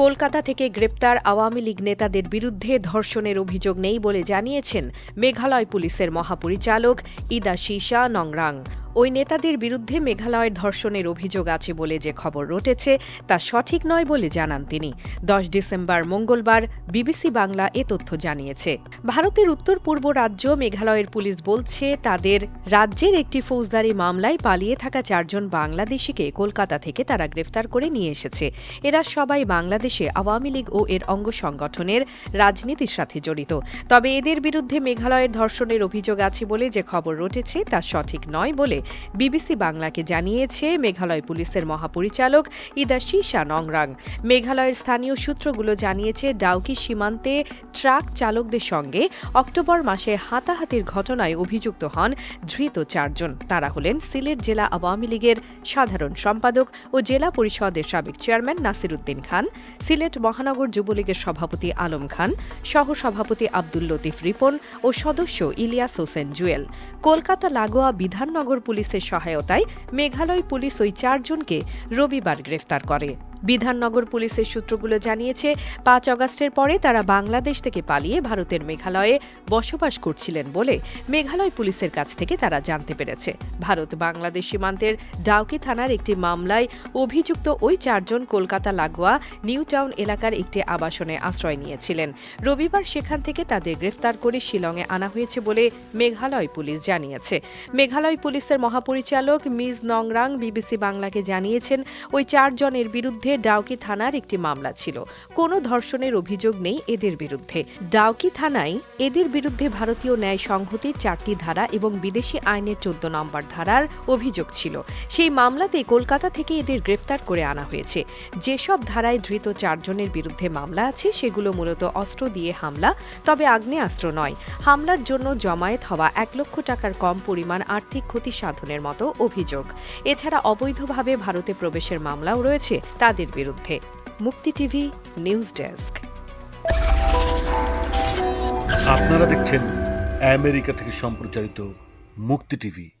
কলকাতা থেকে গ্রেপ্তার আওয়ামী লীগ নেতাদের বিরুদ্ধে ধর্ষণের অভিযোগ নেই বলে জানিয়েছেন মেঘালয় পুলিশের মহাপরিচালক ইদা শীষা নংরাং। ওই নেতাদের বিরুদ্ধে মেঘালয়ের ধর্ষণের অভিযোগ আছে বলে যে খবর রটেছে, তা সঠিক নয় বলে জানান তিনি। দশ ডিসেম্বর মঙ্গলবার বিবিসি বাংলা এ তথ্য জানিয়েছে। ভারতের উত্তর পূর্ব রাজ্য মেঘালয়ের পুলিশ বলছে, তাদের রাজ্যের একটি ফৌজদারি মামলায় পালিয়ে থাকা চারজন বাংলাদেশিকে কলকাতা থেকে তারা গ্রেফতার করে নিয়ে এসেছে। এরা সবাই বাংলাদেশে আওয়ামী লীগ ও এর অঙ্গ সংগঠনের রাজনীতির সাথে জড়িত। তবে এদের বিরুদ্ধে মেঘালয়ের ধর্ষণের অভিযোগ আছে বলে যে খবর রটেছে, তা সঠিক নয় বলে বিবিসি বাংলাকে জানিয়েছে, মেঘালয় পুলিশের মহাপরিচালক ইদা শীষা নংরাং। মেঘালয়ের স্থানীয় সূত্রগুলো জানিয়েছে, ডাউকি সীমান্তে ট্রাক চালকদের সঙ্গে অক্টোবর মাসে হাতাহাতির ঘটনায় অভিযুক্ত হন ধৃত চারজন। তারা হলেন সিলেট জেলা আওয়ামী লীগের সাধারণ সম্পাদক ও জেলা পরিষদের সাবেক চেয়ারম্যান নাসির উদ্দিন খান, সিলেট মহানগর যুবলীগের সভাপতি আলম খান সহ সভাপতি আব্দুল লতিফ রিপন ও সদস্য ইলিয়াস হোসেন জুয়েল। কলকাতা লাগোয়া বিধাননগর পুলিশের সহায়তায় মেঘালয় পুলিশ ওই চারজনকে রবিবার গ্রেফতার করে। বিধাননগর পুলিশের সূত্রগুলো জানিয়েছে, পাঁচ অগাস্টের পরে তারা বাংলাদেশ থেকে পালিয়ে ভারতের মেঘালয়ে বসবাস করছিলেন বলে মেঘালয় পুলিশের কাছ থেকে তারা জানতে পেরেছে। ভারত বাংলাদেশ সীমান্তের ডাউকি থানার একটি মামলায় অভিযুক্ত ওই চারজন কলকাতা লাগোয়া নিউ টাউন এলাকার একটি আবাসনে আশ্রয় নিয়েছিলেন। রবিবার সেখান থেকে তাদের গ্রেফতার করে শিলংয়ে আনা হয়েছে বলে মেঘালয় পুলিশ জানিয়েছে। মেঘালয় পুলিশের মহাপরিচালক মিজ নংরাং বিবিসি বাংলাকে জানিয়েছেন, ওই চারজনের বিরুদ্ধে ডাউকি থানার একটি মামলা ছিল। কোনো ধর্ষণের অভিযোগ নেই এদের বিরুদ্ধে। ডাউকি থানায় এদের বিরুদ্ধে ভারতীয় ন্যায় সংহতির চারটি ধারা এবং বিদেশি আইনের চোদ্দ নম্বর ধারার অভিযোগ ছিল। সেই মামলাতে কলকাতা থেকে এদের গ্রেপ্তার করে আনা হয়েছে। যেসব ধারায় ধৃত চারজনের বিরুদ্ধে মামলা আছে, সেগুলো মূলত অস্ত্র দিয়ে হামলা, তবে আগ্নেয়াস্ত্র নয়। হামলার জন্য জমায়েত হওয়া এক লক্ষ টাকার কম পরিমাণ আর্থিক ক্ষতি সাধনের মতো অভিযোগ। এছাড়া অবৈধভাবে ভারতে প্রবেশের মামলাও রয়েছে তাদের বিরুদ্ধে। মুক্তি টিভি নিউজ ডেস্ক। আপনারা দেখছেন আমেরিকা থেকে সম্প্রচারিত মুক্তি টিভি।